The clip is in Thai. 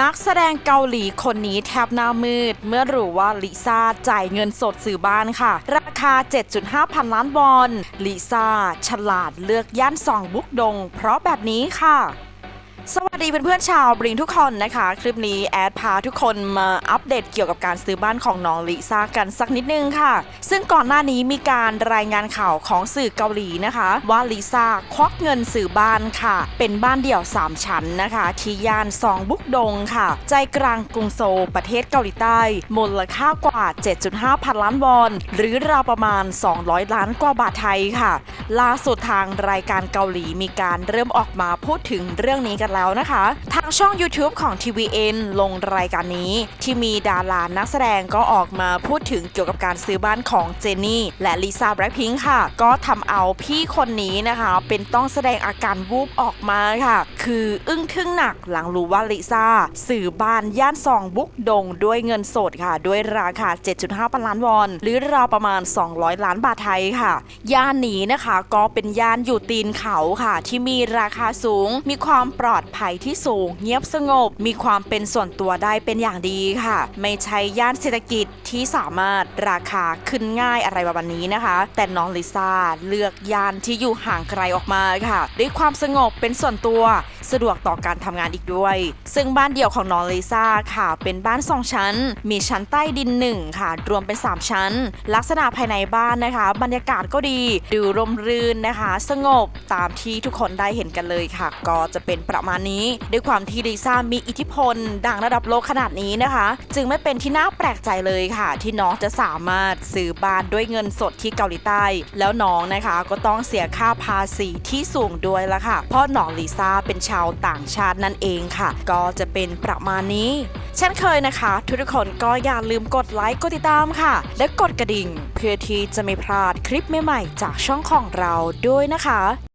นักแสดงเกาหลีคนนี้แทบหน้ามืด เมื่อรู้ว่าลิซ่าจ่ายเงินสดซื้อบ้านค่ะ ราคา 7.5 พันล้านวอนลิซ่าฉลาดเลือกย่านซองบุกดง เพราะแบบนี้ค่ะ สวัสดีเพื่อนๆชาวบริงทุกคนนะคะ คลิปนี้แอดพาทุกคนมาอัปเดตเกี่ยวกับการซื้อบ้านของน้องลิซ่ากันสักนิดนึงค่ะ ซึ่งก่อนหน้านี้มีการรายงานข่าวของสื่อเกาหลีนะคะ ว่าลิซ่าควักเงินซื้อบ้านค่ะ เป็นบ้านเดี่ยว 3 ชั้นนะคะ ที่ย่านซองบุกดงค่ะ ใจกลางกรุงโซลประเทศเกาหลีใต้มูลค่ากว่า 7.5 พันล้านวอน หรือราวประมาณ 200 ล้านกว่าบาทไทยค่ะ ล่าสุดทางรายการเกาหลีมีการเริ่มออกมาพูดถึงเรื่องนี้กันแล้วนะคะทางช่อง YouTube ของ TVN ลงรายการนี้ ที่มีดารานักแสดงก็ออกมาพูดถึงเกี่ยวกับการซื้อบ้านของเจนนี่ และลิซ่าแบล็คพิงค์ค่ะ ก็ทำเอาพี่คนนี้นะคะ เป็นต้องแสดงอาการวูบออกมาค่ะ คืออึ้งทึ่งหนักหลังรู้ว่าลิซ่าซื้อบ้านย่านซองบุกดงด้วยเงินสดค่ะ ด้วยราคา 7.5พันล้านวอน หรือราวประมาณ 200 ล้านบาทไทยค่ะ ย่านนี้นะคะก็เป็นย่านอยู่ตีนเขาค่ะ ที่มีราคาสูงมีความปลอดภัยที่สูงเงียบสงบ มีความเป็นส่วนตัวได้เป็นอย่างดีค่ะ ไม่ใช่ย่านเศรษฐกิจที่สามารถราคาขึ้นง่ายอะไรแบบนี้นะคะ แต่น้องลิซ่าเลือกย่านที่อยู่ห่างไกลออกมาค่ะ ด้วยความสงบเป็นส่วนตัวสะดวกต่อการทำงานอีกด้วย ซึ่งบ้านเดี่ยวของน้องลิซ่าค่ะ เป็นบ้าน 2 ชั้น มีชั้นใต้ดิน 1 ค่ะ รวมเป็น 3 ชั้น ลักษณะภายในบ้านนะคะ บรรยากาศก็ดีดูร่มรื่นนะคะ สงบตามที่ทุกคนได้เห็นกันเลยค่ะ ก็จะเป็นประมาณนี้ด้วยความที่ลิซ่ามีอิทธิพล ดังระดับโลกขนาดนี้นะคะ จึงไม่เป็นที่น่าแปลกใจเลยค่ะ ที่น้องจะสามารถซื้อบ้านด้วยเงินสดที่เกาหลีใต้ แล้วน้องนะคะก็ต้องเสียค่าภาษีที่สูงด้วยละค่ะ เพราะน้องลิซ่าเป็นชาวต่างชาตินั่นเองค่ะ ก็จะเป็นประมาณนี้เช่นเคยนะคะ ทุกคนก็อย่าลืมกดไลค์กดติดตามค่ะ และกดกระดิ่ง เพื่อที่จะไม่พลาดคลิปใหม่ๆจากช่องของเราด้วยนะคะ